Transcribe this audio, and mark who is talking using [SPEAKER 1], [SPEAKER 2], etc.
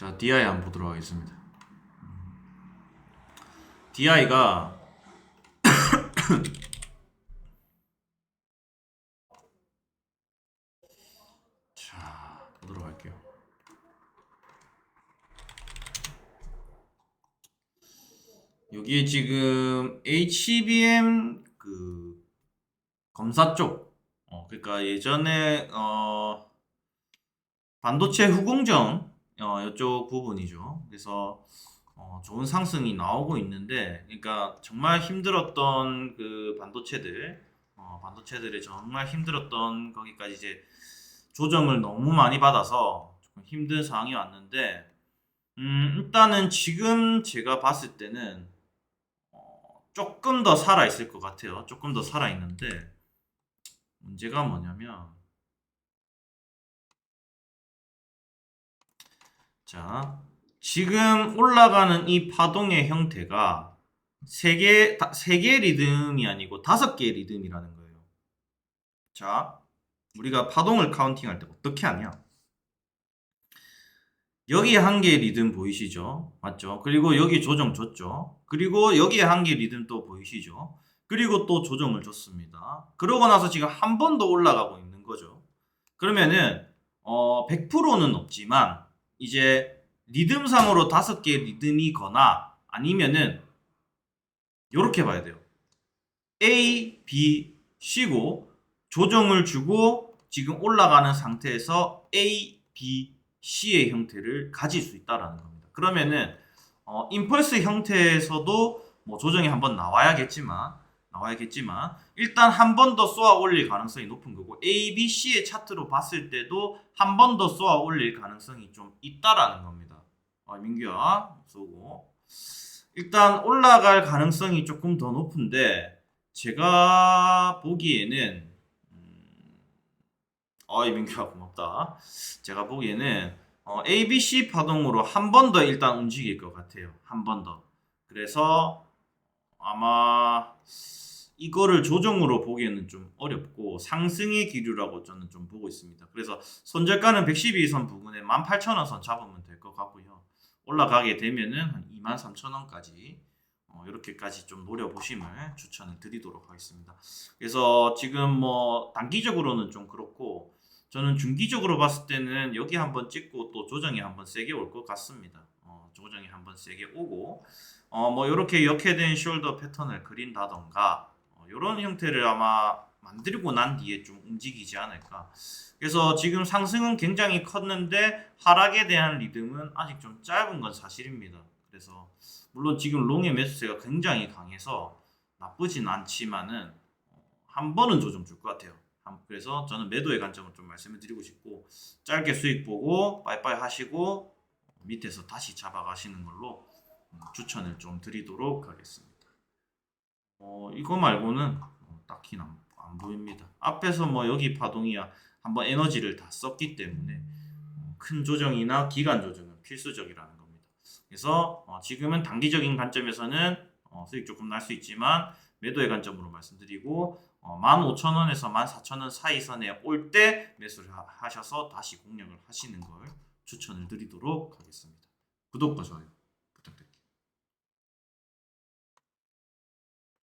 [SPEAKER 1] 자, DI 한번 보도록 하겠습니다. DI가 자, 보도록 할게요. 여기에 지금 HBM 그 검사 쪽, 어, 그러니까 예전에 어 반도체 후공정 어, 이쪽 부분이죠. 그래서 어, 좋은 상승이 나오고 있는데, 그러니까 정말 힘들었던 그 반도체들, 어, 반도체들이 정말 힘들었던 거기까지 이제 조정을 너무 많이 받아서 조금 힘든 상황이 왔는데, 음, 일단은 지금 제가 봤을 때는 어, 조금 더 살아 있을 것 같아요. 조금 더 살아 있는데 문제가 뭐냐면 자, 지금 올라가는 이 파동의 형태가 세 개, 다- 세 개의 리듬이 아니고 다섯 개의 리듬이라는 거예요. 자, 우리가 파동을 카운팅할 때 어떻게 하냐? 여기 한 개의 리듬 보이시죠? 맞죠? 그리고 여기 조정 줬죠? 그리고 여기에 한 개의 리듬 또 보이시죠? 그리고 또 조정을 줬습니다. 그러고 나서 지금 한 번 더 올라가고 있는 거죠. 그러면은, 어, 100%는 없지만, 이제 리듬상으로 다섯 개의 리듬이거나 아니면은 요렇게 봐야 돼요. A, B, C고 조정을 주고 지금 올라가는 상태에서 A, B, C의 형태를 가질 수 있다라는 겁니다. 그러면은 어, 임펄스 형태에서도 뭐 조정이 한번 나와야겠지만 나와야겠지만 일단 한 번 더 쏘아 올릴 가능성이 높은 거고 A, B, C의 차트로 봤을 때도 한 번 더 쏘아 올릴 가능성이 좀 있다라는 겁니다. 아, 민규야 쏘고 일단 올라갈 가능성이 조금 더 높은데 제가 보기에는 음, 어이 민규야 고맙다. 제가 보기에는 어, A, B, C 파동으로 한 번 더 일단 움직일 것 같아요. 한 번 더. 그래서 아마 이거를 조정으로 보기에는 좀 어렵고 상승의 기류라고 저는 좀 보고 있습니다. 그래서 손절가는 112선 부근에 18,000원 선 잡으면 될 것 같고요. 올라가게 되면은 한 23,000원까지 어, 이렇게까지 좀 노려보심을 추천을 드리도록 하겠습니다. 그래서 지금 뭐 단기적으로는 좀 그렇고 저는 중기적으로 봤을 때는 여기 한번 찍고 또 조정이 한번 세게 올 것 같습니다. 어, 조정이 한번 세게 오고 어, 뭐 이렇게 역해된 숄더 패턴을 그린다던가 어, 이런 형태를 아마 만들고 난 뒤에 좀 움직이지 않을까. 그래서 지금 상승은 굉장히 컸는데 하락에 대한 리듬은 아직 좀 짧은 건 사실입니다. 그래서 물론 지금 롱의 매수세가 굉장히 강해서 나쁘진 않지만은 어, 한 번은 조정 줄 것 같아요. 한- 그래서 저는 매도의 관점을 좀 말씀을 드리고 싶고 짧게 수익 보고 빠이빠이 하시고 밑에서 다시 잡아가시는 걸로 음, 추천을 좀 드리도록 하겠습니다. 어, 이거 말고는 어, 딱히 안, 안 보입니다. 앞에서 뭐 여기 파동이야 한번 에너지를 다 썼기 때문에 어, 큰 조정이나 기간 조정은 필수적이라는 겁니다. 그래서 어, 지금은 단기적인 관점에서는 어, 수익 조금 날 수 있지만 매도의 관점으로 말씀드리고 어, 15,000원에서 14,000원 사이 선에 올 때 매수를 하- 하셔서 다시 공략을 하시는 걸 추천을 드리도록 하겠습니다. 구독과 좋아요